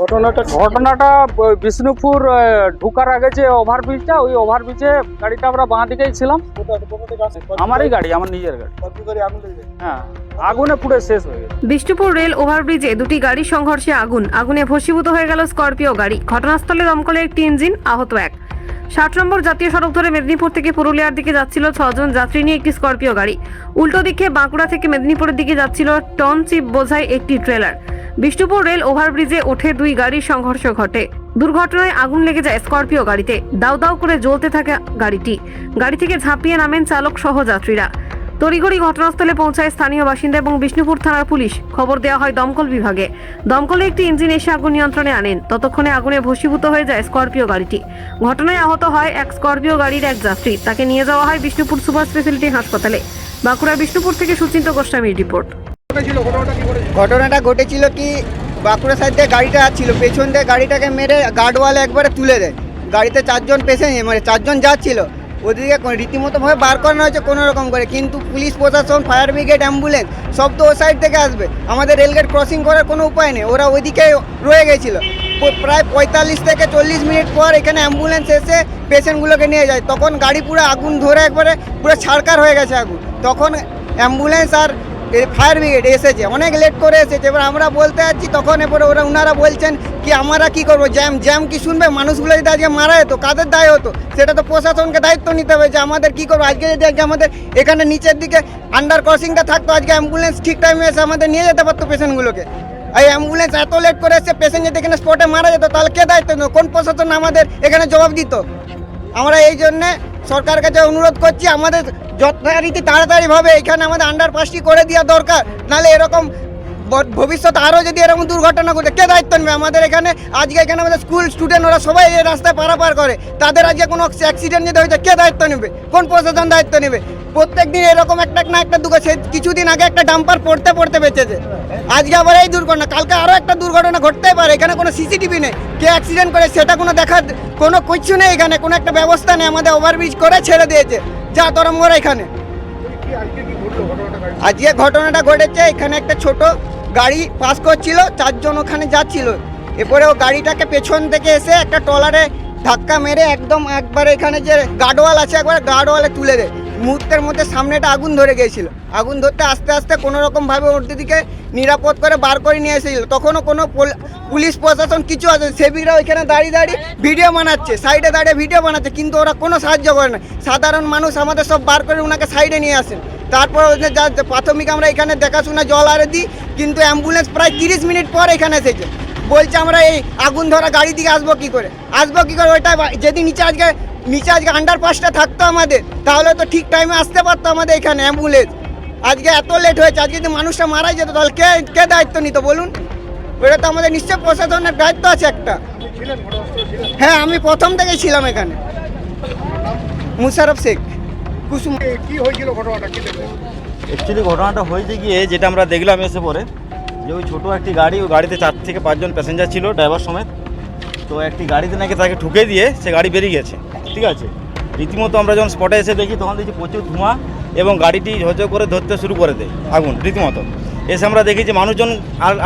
ঘটনাটা ঘটনাটা বিষ্ণুপুর ঢুকার আগে যে ওভারব্রিজটা ওই ওভারব্রিজে গাড়িটা আমরা বাঁ দিকেই ছিলাম। আমারই গাড়ি, আমার নিজের গাড়ি। হ্যাঁ আগুনে পুড়ে শেষ হয়ে বিষ্ণুপুর রেল ওভারব্রিজে দুটি গাড়ির সংঘর্ষে আগুন, আগুনে ভস্মীভূত হয়ে গেল স্করপিও গাড়ি। ঘটনাস্থলে দমকলের একটি ইঞ্জিন, আহত এক। ষাট নম্বর জাতীয় সড়ক ধরে মেদিনীপুর থেকে পুরুলিয়ার দিকে যাচ্ছিল ছজন যাত্রী নিয়ে একটি স্করপিও গাড়ি। উল্টো দিকে বাঁকুড়া থেকে মেদিনীপুরের দিকে যাচ্ছিল টন চিপ বোঝাই একটি ট্রেলার। বিষ্ণুপুর রেল ওভারব্রিজে ওঠে দুই গাড়ির সংঘর্ষ ঘটে। দুর্ঘটনায় আগুন লেগে যায় স্করপিও গাড়িতে। দাউ দাউ করে জ্বলতে থাকে গাড়িটি। গাড়ি থেকে ঝাঁপিয়ে নামেন চালক সহ যাত্রীরা তড়িঘড়ি ঘটনাস্থলে পৌঁছায় স্থানীয় বাসিন্দা এবং বিষ্ণুপুর থানার পুলিশ। খবর দেওয়া হয় দমকল বিভাগে। দমকলে একটি ইঞ্জিন এসে আগুন নিয়ন্ত্রণে আনেন। ততক্ষণে আগুনে ভস্মীভূত হয়ে যায় স্করপিও গাড়িটি। ঘটনায় আহত হয় এক স্করপিও গাড়ির এক যাত্রী। তাকে নিয়ে যাওয়া হয় বিষ্ণুপুর সুপার স্পেশালিটি হাসপাতালে। বাঁকুড়া বিষ্ণুপুর থেকে সুচিন্ত গোস্বামীর রিপোর্ট। ঘটনাটা ঘটেছিল কি, বাঁকুড়া সাইড দিয়ে গাড়িটা ছিল পেছন দিয়ে গাড়িটাকে মেরে গার্ডওয়ালে একবারে তুলে দেয়। গাড়িতে চারজন পেশেন্ট মানে চারজন যাচ্ছিল। ওদিকে রীতিমতোভাবে বার করানো হয়েছে কোনো রকম করে, কিন্তু পুলিশ, প্রশাসন ফায়ার ব্রিগেড অ্যাম্বুলেন্স সব তো ও সাইড থেকে আসবে। আমাদের রেলগেট ক্রসিং করার কোনো উপায় নেই, ওরা ওইদিকে রয়ে গেছিল। প্রায় পঁয়তাল্লিশ থেকে চল্লিশ মিনিট পর এখানে অ্যাম্বুলেন্স এসে পেশেন্টগুলোকে নিয়ে যায়। তখন গাড়ি পুরো আগুন ধরে একবারে পুরো ছাড়কার হয়ে গেছে আগুন। তখন অ্যাম্বুলেন্স আর ফায়ার ব্রিগেড এসেছে। অনেক লেট করে এসেছে। এবার আমরা বলতে যাচ্ছি, তখন এরপরে ওরা ওনারা বলছেন কি, আমরা কি করব? জ্যাম জ্যাম কি শুনবে? মানুষগুলো যদি আজকে মারা যেত, কাদের দায় হতো? সেটা তো প্রশাসনকে দায়িত্ব নিতে হবে যে আমাদের কি করব? আজকে যদি আজকে আমাদের এখানে নিচের দিকে আন্ডার ক্রসিংটা থাকতো, আজকে অ্যাম্বুলেন্স ঠিক টাইমে এসে আমাদের নিয়ে যেতে পারতো পেশেন্টগুলোকে এই অ্যাম্বুলেন্স এত লেট করে এসে পেশেন্ট যদি এখানে স্পটে মারা যেত, তাহলে কে দায়িত্ব নিত? কোন প্রশাসন আমাদের এখানে জবাব দিত? আমরা এই জন্যে সরকারের কাছে অনুরোধ করছি, আমাদের যত্নারীতি তাড়াতাড়িভাবে এখানে আমাদের আন্ডারপাসটি করে দেওয়া দরকার। নাহলে এরকম ভবিষ্যতে আরও যদি এরকম দুর্ঘটনা ঘটে, কে দায়িত্ব নেবে? আমাদের এখানে, আজকে এখানে আমাদের স্কুল স্টুডেন্ট ওরা সবাই এই রাস্তায় পারাপার করে। তাদের আজকে কোনো অ্যাক্সিডেন্ট যদি হয়েছে কে দায়িত্ব নেবে? কোন প্রশাসন দায়িত্ব নেবে? প্রত্যেক দিন এরকম একটা না একটা সে কিছুদিন আগে একটা ডাম্পার পড়তে পড়তে বেঁচেছে। আজকে আবার এই দুর্ঘটনা, কালকে আরও একটা দুর্ঘটনা ঘটতেই পারে, এখানে কোনো সিসিটিভি নেই। কে অ্যাক্সিডেন্ট করে, সেটা কোনো দেখার কোনো কিছু নেই এখানে, কোনো একটা ব্যবস্থা নেই, আমাদের ওভারব্রিজ করে ছেড়ে দিয়েছে। যা তোরা মোর এখানে। আজকে ঘটনাটা ঘটেছে, এখানে একটা ছোট গাড়ি পাস করছিল, চারজন ওখানে যাচ্ছিল। এরপরে ও গাড়িটাকে পেছন থেকে এসে একটা ট্রলারে ধাক্কা মেরে একদম একবার এখানে যে গার্ডওয়াল আছে, একবার গার্ডওয়ালে তুলে দেয়। মুহূর্তের মধ্যে সামনেটা আগুন ধরে গিয়েছিল। আগুন ধরতে আস্তে আস্তে কোনো রকমভাবে ওর দিকে নিরাপদ করে বার করে নিয়ে এসেছিল। তখনও কোনো পোল- পুলিশ প্রশাসন কিছু আছে সেবিকরা ওইখানে দাঁড়িয়ে দাঁড়িয়ে ভিডিও বানাচ্ছে, সাইডে দাঁড়িয়ে ভিডিও বানাচ্ছে, কিন্তু ওরা কোনো সাহায্য করে না। সাধারণ মানুষ আমাদের সব বার করে ওনাকে সাইডে নিয়ে আসেন তারপর যা প্রাথমিক আমরা এখানে দেখাশোনা জল আরে দিই, কিন্তু অ্যাম্বুলেন্স প্রায় তিরিশ মিনিট পর এখানে এসেছে। বলছে আমরা এই আগুন ধরা গাড়ি দিকে আসব কি করে? আসব কি করে? ওইটা যদি নিচে আজকে নিচে আজকে আন্ডার পাসটা থাকতো আমাদের, তাহলে তো ঠিক টাইমে আসতে পারতো আমাদের এখানে অ্যাম্বুলেন্স আজকে এত লেট হয়েছে, আজকে যদি মানুষটা মারা যেত, তাহলে কে কে দায়িত্ব নিত বলুন? ওটা তো আমাদের নিশ্চয় প্রশাসনের দায়িত্ব আছে একটা। হ্যাঁ আমি প্রথম থেকে ছিলাম এখানে। মুশারফ শেখ। কুসুম অ্যাকচুয়ালি ঘটনাটা হয়েছে গিয়ে যেটা আমরা দেখলাম এসে পরে, যে ওই ছোটো একটি গাড়ি, ওই গাড়িতে চার থেকে পাঁচজন প্যাসেঞ্জার ছিল ড্রাইভার সমেত। তো একটি গাড়িতে নাকি তাকে ঠুকে দিয়ে সে গাড়ি বেরিয়ে গেছে, ঠিক আছে? রীতিমতো আমরা যখন স্পটে এসে দেখি, তখন দেখি প্রচুর ধোঁয়া এবং গাড়িটি ঝরঝর করে ধরতে শুরু করে দেয় আগুন, রীতিমতো। এসে আমরা দেখি যে মানুষজন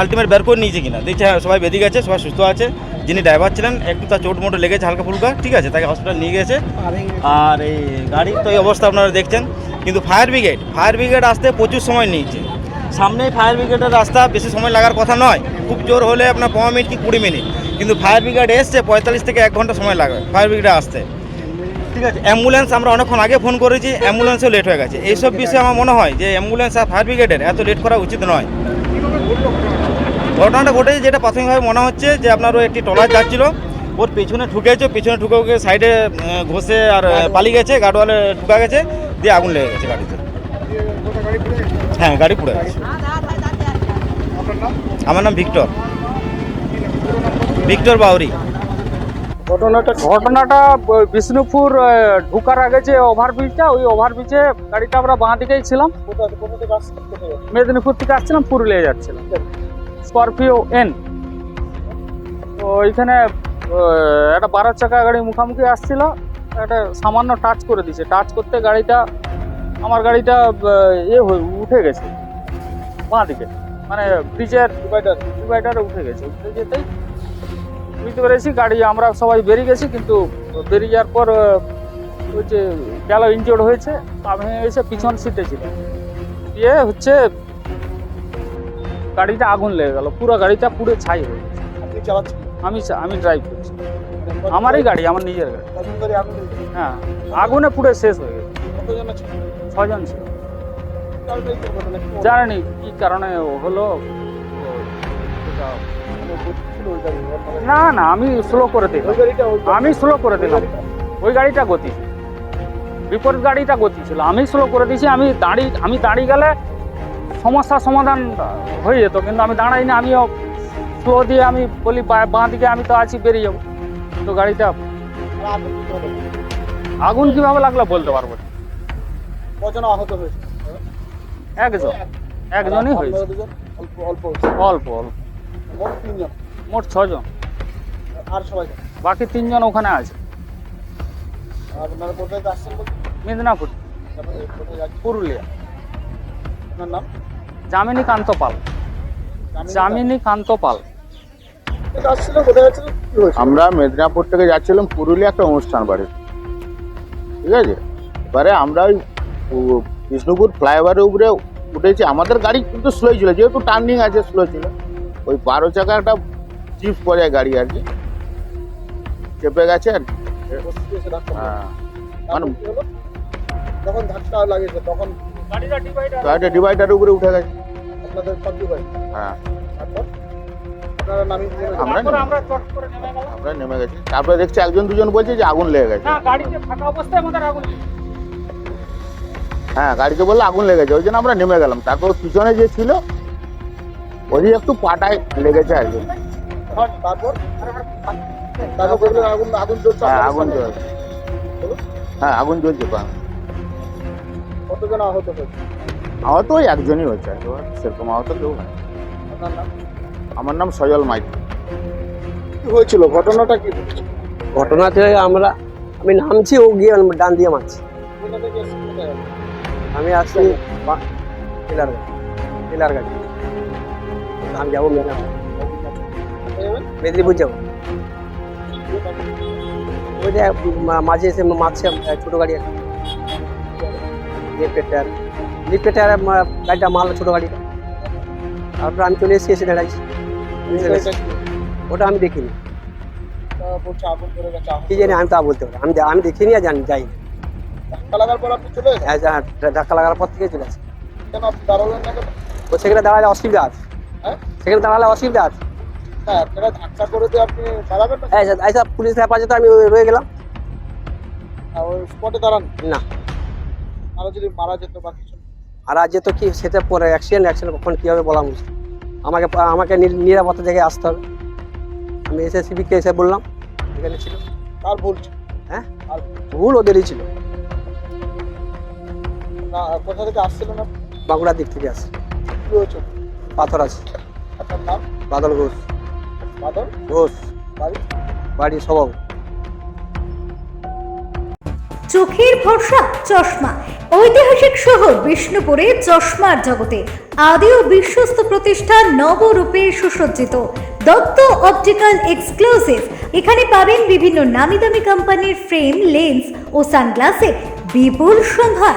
আলটিমেট বের করে নিয়েছে কিনা। দেখছি হ্যাঁ সবাই বেরিয়ে গেছে, সবাই সুস্থ আছে। যিনি ড্রাইভার ছিলেন, একটু তার চোট মোটো লেগেছে হালকা ফুলকা, ঠিক আছে, তাকে হসপিটাল নিয়ে গেছে। আর এই গাড়ির তো এই অবস্থা আপনারা দেখছেন। কিন্তু ফায়ার ব্রিগেড ফায়ার ব্রিগেড আসতে প্রচুর সময় নিয়েছে। সামনেই ফায়ার ব্রিগেডের রাস্তা, বেশি সময় লাগার কথা নয়। খুব জোর হলে আপনার পনেরো মিনিট কি কুড়ি মিনিট। কিন্তু ফায়ার ব্রিগেড এসছে, পঁয়তাল্লিশ থেকে এক ঘণ্টা সময় লাগবে ফায়ার ব্রিগেডে আসতে। ঠিক আছে অ্যাম্বুলেন্স আমরা অনেকক্ষণ আগে ফোন করেছি অ্যাম্বুলেন্সও লেট হয়ে গেছে। এইসব বিষয়ে আমার মনে হয় যে অ্যাম্বুলেন্স আর ফায়ার ব্রিগেডের এত লেট করা উচিত নয়। ঘটনাটা ঘটেছে যেটা প্রাথমিকভাবে মনে হচ্ছে যে আপনার ওই একটি ট্রলার যাচ্ছিল, ওর পেছনে ঠুকেছে পেছনে ঠুকে ওকে সাইডে ঘষে আর পালিয়ে গেছে গার্ডওয়ালে ঢুকা গেছে, দিয়ে আগুন লেগে গেছে গাড়িতে। হ্যাঁ গাড়ি পুড়ে গেছে। আমার নাম ভিক্টর। ভিক্টর বাউরি। ঘটনাটা ঘটনাটা বিষ্ণুপুর ঢুকার আগে যে ওভারব্রিজটা ওই ওভারব্রিজে গাড়িটা আমরা বাঁ দিকেই ছিলাম। মেদিনীপুর থেকে আসছিলাম পুরুলিয়া যাচ্ছিলাম। Scorpio N. তো ওইখানে একটা বারো চাকা গাড়ি মুখামুখি আসছিল একটা সামান্য টাচ করে দিয়েছে টাচ করতে গাড়িটা আমার গাড়িটা ইয়ে হয়ে উঠে গেছে। বাঁ দিকে। মানে ব্রিজের ডিভাইডার ডিভাইডারে উঠে গেছে। উঠে যেতেই তুলিতে পেরেছি গাড়ি আমরা সবাই বেরিয়ে গেছি কিন্তু বেরিয়ে যাওয়ার পর হচ্ছে গেল ইনজোর্ড হয়েছে পা ভেঙে গেছে পিছন সিটে ছিল দিয়ে হচ্ছে গাড়িটা আগুন লেগে গেল পুরো গাড়িটা পুরো ছাই হয়ে গেছে। আমি আমি ড্রাইভ করছি। আমারই গাড়ি আমার নিজের গাড়ি? হ্যাঁ আগুনে পুরো শেষ হয়ে গেছে। ছজন ছিল। জানেনি কি কারণে হলো না না আমি স্লো করে দিলাম। আমি স্লো করে দিলাম। ওই গাড়িটা। গতি। বিপরীত গাড়িটা গতি ছিল। আমি স্লো করে দিয়েছি। আমি দাঁড়িয়ে আমি দাঁড়িয়ে গেলে সমস্যার সমাধান হয়ে যেত কিন্তু আমি দাঁড়াই না। আমিও স্লো দিয়ে আমি বলি বাঁ দিকে আমি তো আছি বেরিয়ে যাব। তো গাড়িটা আগুন? কীভাবে লাগল? বলতে পারব কজন আহত হয়েছে? একজন। একজনই হয়েছে। অল্প অল্প অল্প অল্প। তিনজন। মোট ছজন। আর সবাই বাকি তিনজন ওখানে আছে। আর আপনারা কোথায় আসছেন মেদিনীপুর। তারপরে পুরুলিয়া। আপনার নাম? জামিনী কান্ত পাল জামিনী কান্ত পাল আমরা মেদিনীপুর থেকে যাচ্ছিলাম পুরুলিয়া একটা অনুষ্ঠান বাড়ি। ঠিক আছে? এবারে আমরা ওই বিষ্ণুপুর ফ্লাইওভারের উপরে উঠেছি। আমাদের গাড়ি কিন্তু স্লো ছিল। যেহেতু টার্নিং আছে স্লো ছিল। ওই বারো চাকা একটা জিপ পর্যায়ে গাড়ি আর কি। চেপে গেছে আর কি বসতে এসে ধাক্কা মারলো। হ্যাঁ। তারপর কি হলো? যখন ধাক্কা লাগিয়েছে তখন গাড়িটা ডিভাইডার উপরে উঠে গেছে। আপনাদের কবজি হয় হ্যাঁ। তারপর? আমরা নেমে- আমরা চট করে নেমে গেলাম। আমরা নেমে গেছি। তারপরে দেখছি একজন দুজন বলছে যে আগুন লেগে গেছে। হ্যাঁ গাড়িতে বললে আগুন লেগেছে ওই জন্য আমরা নেমে গেলাম। তারপর পিছনে যে ছিল ওই একটু পাটায় লেগেছে আর কি। তারপর? তারপর বললেন আগুন আগুন জ্বলছে হ্যাঁ আগুন সামনে। জ্বলছে। হ্যাঁ আগুন জ্বলছে পা কতজন আহত হয়েছে? আহত ওই একজনই হচ্ছে আর সেরকম আহত কেউ নাই। আমার নাম সজল মাইক কি হয়েছিল? ঘটনাটা কি? ঘটনাতে আমরা আমি নামছি ও গিয়ে ডান দিয়ে মারছি? আমি আসছি টেলার গাড়ি। টেলার গাড়ি। আমি যাব যাবেন? মেদিনীপুর যাব। ওই যে মাঝে এসে আহ, ছোটো গাড়ি একটা লিফটের টায়ার লিফটের টায়ার গাড়িটা মারলো ছোটো গাড়িটা। তারপর আমি চলে এসেছি এসে দাঁড়াইছি? ওটা আমি দেখিনি। কি জানি আমি তা বলতে পারি আমি আমি দেখিনি আর জানি যাই ধাক্কা লাগার পর আপনি চলে ধাক্কা লাগার পর থেকে চলে আসি। কেন আপনি দাঁড়ালেন না ও সেখানে দাঁড়ালে অসুবিধা আছে। হ্যাঁ? সেখানে দাঁড়ালে অসুবিধা আছে। হ্যাঁ না যে পুলিশ হেফাজতে আমি রয়ে গেলাম। স্পটে দাঁড়ান। না। আরও যদি মারা যেত বা কিছু। আর আজ তো কি সেটা পরে অ্যাক্সিডেন্ট অ্যাক্সিডেন্ট কখন কী হবে বলা মুশকিল? আমাকে আমাকে নি- নিরাপত্তা জায়গায় আসতে হবে। আমি এসে সিভিককে এসে বললাম এখানে ছিল। কার বলছে হ্যাঁ? আর ভুল। ওদেরই ছিল। না কোথা থেকে আপনি? বাঁকুড়ার দিক থেকে আসে কি হয়েছে? পাথর আছে। আপনার নাম? বাদল ঘোষ। ঘোষ বাড়ি? বাড়ি স্বভাব চোখের ভরসা চশমা। ঐতিহাসিক শহর বিষ্ণুপুরে চশমার জগতে আদি ও বিশ্বস্ত প্রতিষ্ঠান নবরূপে সুসজ্জিত। Dutta optical exclusive. এখানে পাবেন বিভিন্ন নামি দামি কোম্পানির ফ্রেম লেন্স ও সানগ্লাসের বিপুল সম্ভার।